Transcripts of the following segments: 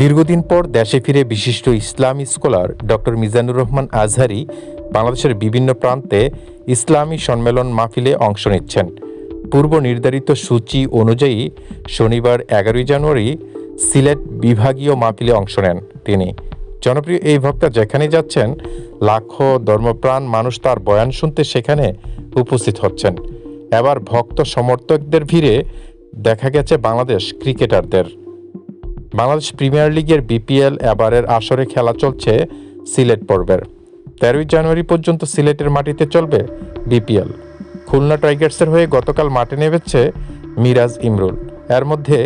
দীর্ঘদিন পর দেশে ফিরে বিশিষ্ট ইসলামী স্কলার ডক্টর মিজানুর রহমান আজহারি বাংলাদেশের বিভিন্ন প্রান্তে ইসলামী সম্মেলন মাহফিলে অংশ নিচ্ছেন। পূর্ব নির্ধারিত সূচি অনুযায়ী শনিবার এগারোই জানুয়ারি সিলেট বিভাগীয় মাহফিলে অংশ নেন তিনি। জনপ্রিয় এই ভক্তা যেখানে যাচ্ছেন, লাখো ধর্মপ্রাণ মানুষ তার বয়ান শুনতে সেখানে উপস্থিত হচ্ছেন। এবার ভক্ত সমর্থকদের ভিড়ে দেখা গেছে বাংলাদেশ ক্রিকেটারদের। বাংলাদেশ প্রিমিয়ার লিগের বিপিএল এবারের আসরে খেলা চলছে সিলেট পর্বের। তেরোই জানুয়ারি পর্যন্ত সিলেটের মাটিতে চলবে বিপিএল। খুলনা টাইগার্সের হয়ে গতকাল মাঠে নেমেছে মিরাজ ইমরুল। এর মধ্যে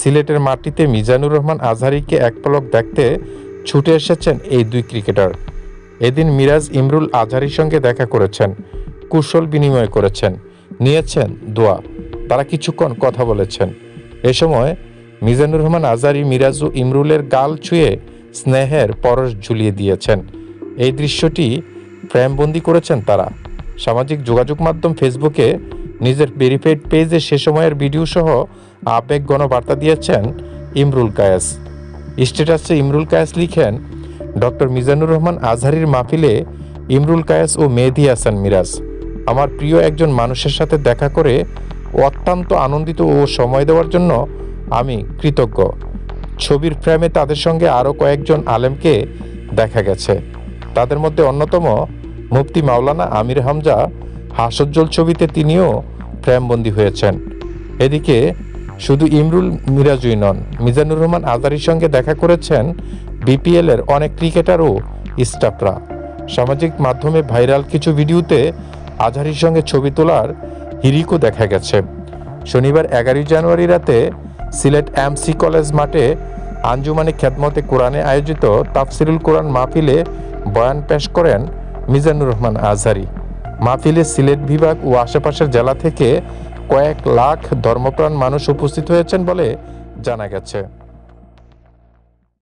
সিলেটের মাটিতে মিজানুর রহমান আজহারিকে এক পলক দেখতে ছুটে এসেছেন এই দুই ক্রিকেটার। এদিন মিরাজ ইমরুল আজহারির সঙ্গে দেখা করেছেন, কুশল বিনিময় করেছেন, নিয়েছেন দোয়া। তারা কিছুক্ষণ কথা বলেছেন। এ সময় মিজানুর রহমান আজারি, মিরাজু ইমরুলের গাল ছুঁয়ে স্নেহের পরশ ঝুলিয়ে দিয়েছেন। এই দৃশ্যটি ফ্রেমবন্দি করেছেন তারা। সামাজিক যোগাযোগ মাধ্যম ফেসবুকে নিজের ভেরিফাইড পেজে সে সময়ের ভিডিও সহ আবেগ গণবার্তা দিয়েছেন ইমরুল কায়েস। স্ট্যাটাসে ইমরুল কায়েস লিখেন, ডক্টর মিজানুর রহমান আজহারির মাহফিলে ইমরুল কায়েস ও মেহেদি হাসান মিরাজ। আমার প্রিয় একজন মানুষের সাথে দেখা করে অত্যন্ত আনন্দিত ও সময় দেওয়ার জন্য আমি কৃতজ্ঞ। ছবির ফ্রেমে তাদের সঙ্গে আরও কয়েকজন আলেমকে দেখা গেছে। তাদের মধ্যে অন্যতম মুফতি মাওলানা আমির হামজা হাসজ্জল ছবিতে তিনিও ফ্রেমবন্দি হয়েছেন। এদিকে শুধু ইমরুল মিরাজুই নন, মিজানুর রহমান আজারির সঙ্গে দেখা করেছেন বিপিএল এর অনেক ক্রিকেটার ও স্টাফরা। সামাজিক মাধ্যমে ভাইরাল কিছু ভিডিওতে আজহারির সঙ্গে ছবি তোলার হিরিকও দেখা গেছে। শনিবার এগারোই জানুয়ারি রাতে সিলেট এমসি কলেজ মাঠে আঞ্জুমানি খ্যাতমতে কোরআনে আয়োজিত তাফসিরুল কোরআন মাহফিলে বয়ান পেশ করেন মিজানুর রহমান আজহারি। মাহফিলে সিলেট বিভাগ ও আশেপাশের জেলা থেকে কয়েক লাখ ধর্মপ্রাণ মানুষ উপস্থিত হয়েছেন বলে জানা গেছে।